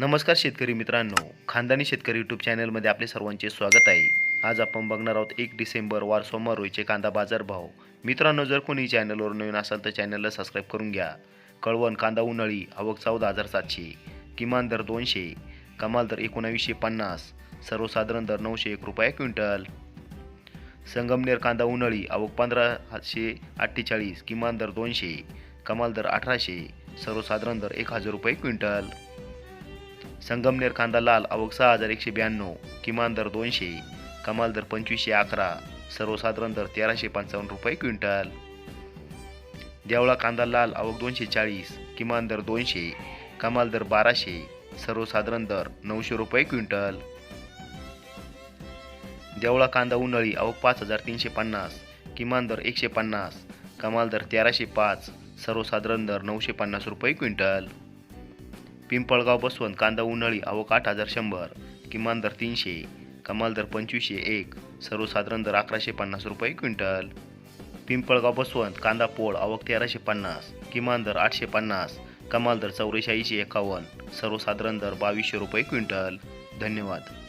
नमस्कार शेतकरी मित्रांनो. खानदानी शेतकरी यूट्यूब चॅनलमध्ये आपले सर्वांचे स्वागत आहे. आज आपण बघणार आहोत एक डिसेंबर वार सोमवार रोजचे कांदा बाजार भाव. मित्रांनो जर कोणी चॅनलवर नवीन असाल तर चॅनलला सबस्क्राईब करून घ्या. कळवण कांदा उन्हाळी आवक चौदा हजार सातशे. किमान दर दोनशे. कमाल दर एकोणावीसशे पन्नास. सर्वसाधारण दर नऊशे एक रुपये क्विंटल. संगमनेर कांदा उन्हाळी आवक पंधराशे अठ्ठेचाळीस. किमान दर दोनशे. कमाल दर अठराशे. सर्वसाधारण दर एक हजार रुपये क्विंटल. संगमनेर कांदा लाल आवक सहा हजार एकशे ब्याण्णव किमान दर दोनशे कमाल दर पंचवीसशे अकरा सर्वसाधारण दर तेराशे पंचावन्न रुपये क्विंटल. देवळा कांदा लाल आवक दोनशे चाळीस किमान दर दोनशे कमाल दर बाराशे सर्वसाधारण दर नऊशे रुपये क्विंटल. देवळा कांदा उन्हाळी आवक पाच हजार तीनशे पन्नास किमान दर एकशे पन्नास कमाल दर तेराशे पाच सर्वसाधारण दर नऊशे पन्नास रुपये क्विंटल. पिंपळगाव बसवंत कांदा उन्हाळी आवक आठ हजार शंभर किमान दर तीनशे कमाल दर पंचवीसशे एक सर्वसाधारण दर अकराशे पन्नास रुपये क्विंटल. पिंपळगाव बसवंत कांदा पोळ आवक तेराशे पन्नास किमान दर आठशे पन्नास कमाल दर चौवेचाळीसशे एकावन्न सर्वसाधारण दर बावीसशे रुपये क्विंटल. धन्यवाद.